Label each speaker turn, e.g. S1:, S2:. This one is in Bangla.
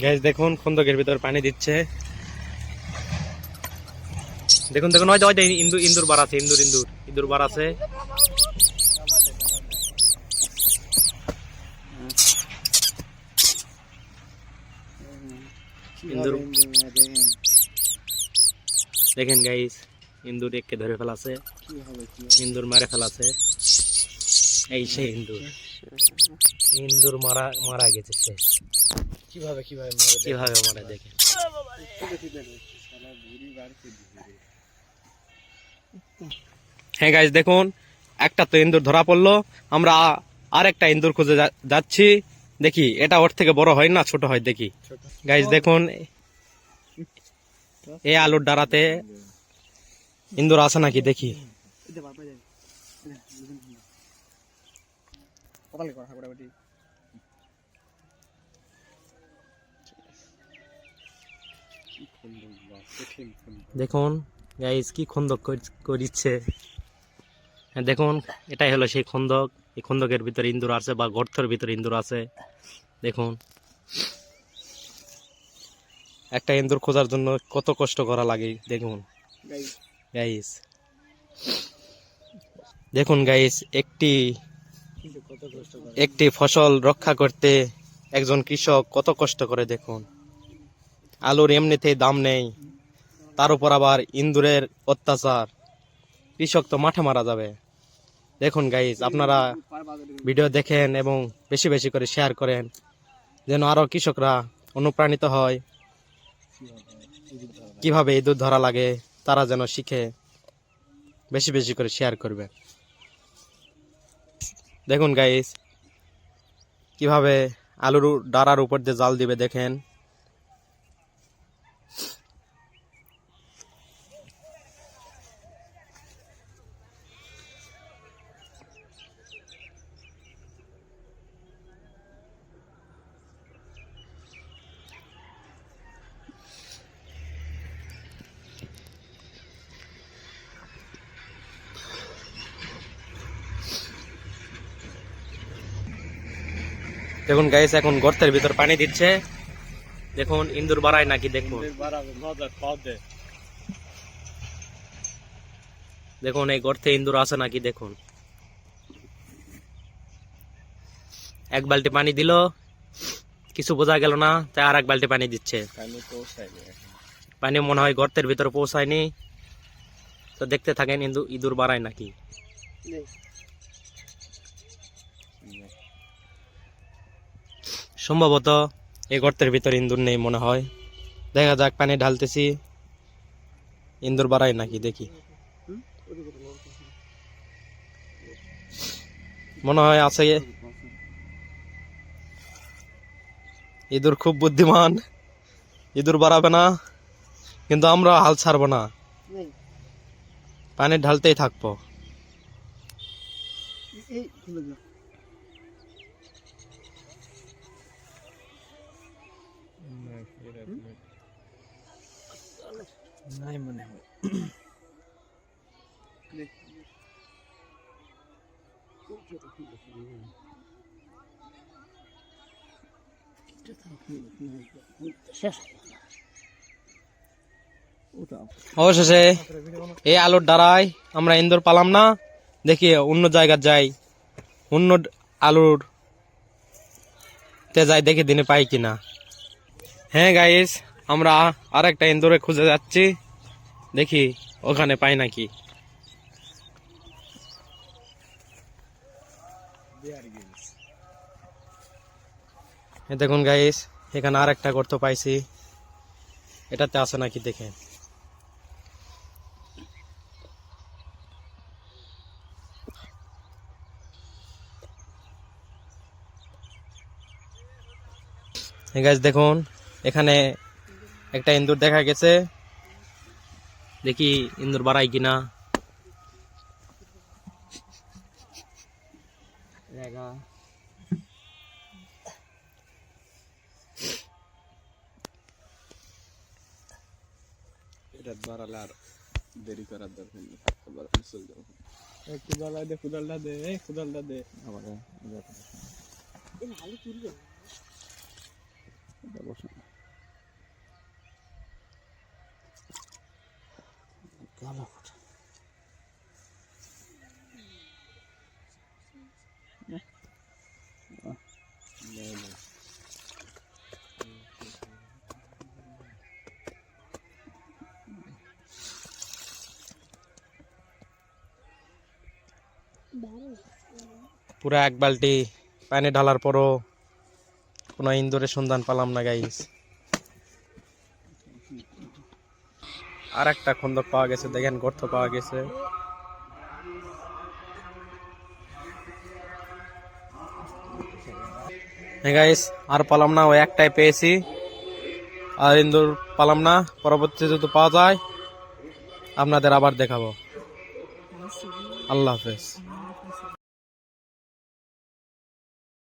S1: গ্যাস দেখুন, খন্দকের ভিতর পানি দিচ্ছে। দেখুন দেখুন, ওই যে যে ইন্দুর বার আছে, ইন্দুর ইন্দুর ইন্দুর বার আছে। ইন্দুর। দেখেন গাইস ইন্দুর একে ধরে ফেলাছে। ইন্দুর মারে ফেলাছে। এই সেই ইন্দুর। ইন্দুর মারা মারা গেছে শেষ
S2: কীভাবে কীভাবে মারে
S1: কীভাবে মারা দেখেন হ্যাঁ গাইস দেখুন একটা তো ইন্দুর ধরা পড়ল আমরা আর একটা ইন্দুর খুঁজে যাচ্ছি দেখি এটা ওর থেকে বড় হয় না ছোট হয় দেখি। গাইস দেখুন এই আলুর ডারাতে ইন্দুর আছে নাকি দেখি
S2: কপালে করা মোটামুটি
S1: দেখুন গাইস কি খন্দক কর- করিচ্ছে। হ্যাঁ, দেখুন এটাই হলো সেই খন্দক। এই খন্দকের ভিতরে ইন্দুর আছে বা গর্তের ভিতরে ইন্দুর আছে। দেখুন। একটা ইন্দুর খোঁজার জন্য কত কষ্ট করা লাগে দেখুন। গাইস দেখুন গাইস একটি একটি ফসল রক্ষা করতে একজন কৃষক কত কষ্ট করে দেখুন। আলুর এমনিতেই দাম নেই। তার উপর আবার ইন্দুরের অত্যাচার। কৃষক তো মাঠে মারা যাবে। দেখুন গাইজ আপনারা ভিডিও দেখেন এবং বেশি বেশি করে শেয়ার করেন, যেন আরও কৃষকরা অনুপ্রাণিত হয়। কীভাবে ইঁদুর ধরা লাগে, তারা যেন শিখে বেশি বেশি করে শেয়ার করবে। দেখুন গাইস কীভাবে আলুর ডারার উপর দিয়ে জাল দিবে দেখেন। দেখুন গাইস এখন গর্তের ভিতর পানি দিচ্ছে। দেখুন ইন্দুর বাড়ায় নাকি দেখুন। দেখুন এই গর্তে ইন্দুর আছে নাকি দেখুন। এক বালতি পানি দিল কিছু বোঝা গেল না তাই আর এক বালতি পানি দিচ্ছে। পানি মনে হয় গর্তের ভিতর পৌঁছায়নি। তো দেখতে থাকেন ইন্দু ইঁদুর বাড়ায় নাকি। সম্ভবত এই গর্তের ভিতরে ইন্দুর নেই মনে হয়। দেখা যাক, পানি ঢালতেছি। ইন্দুর বাড়ায় নাকি, দেখি। মনে হয় আছে। ইঁদুর খুব বুদ্ধিমান। ইঁদুর বাড়াবে না, কিন্তু আমরা হাল ছাড়বো না। পানি ঢালতেই থাকব।
S2: নাই মনে হয়
S1: অবশেষে এই আলোর দ্বারাই আমরা ইন্দোর পালাম না দেখি অন্য জায়গায় যাই অন্য ড- আলুর তে যাই দেখি দিনে পাই কিনা হ্যাঁ গাইস আমরা আর একটা ইন্দোরে খুঁজে যাচ্ছি। দেখি ওখানে পাই নাকি। দেখুন গাইস এখানে আর একটা গর্ত পাইছি। এটাতে আছে নাকি দেখে। গাছ দেখুন, এখানে একটা ইন্দুর দেখা গেছে। দেখি ইন্দুর বাড়াই কিনা।
S2: এটা বাড়ালে আর দেরি করার দরকার নেই কুদালটা দে কুদালটা দে কুদালটা দে। আবার
S1: পুরা এক বালটি পানি ঢালার পরও কোনো ইন্দোরের সন্ধান পালাম না গাইস আর একটা খন্দক পাওয়া গেছে, দেখেন গর্ত পাওয়া গেছে। গাইস আর পালাম না ওই একটাই পেয়েছি। আর ইন্দুর পালাম না পরবর্তীতে যদি পাওয়া যায়, আপনাদের আবার দেখাবো। আল্লাহ হাফেজ।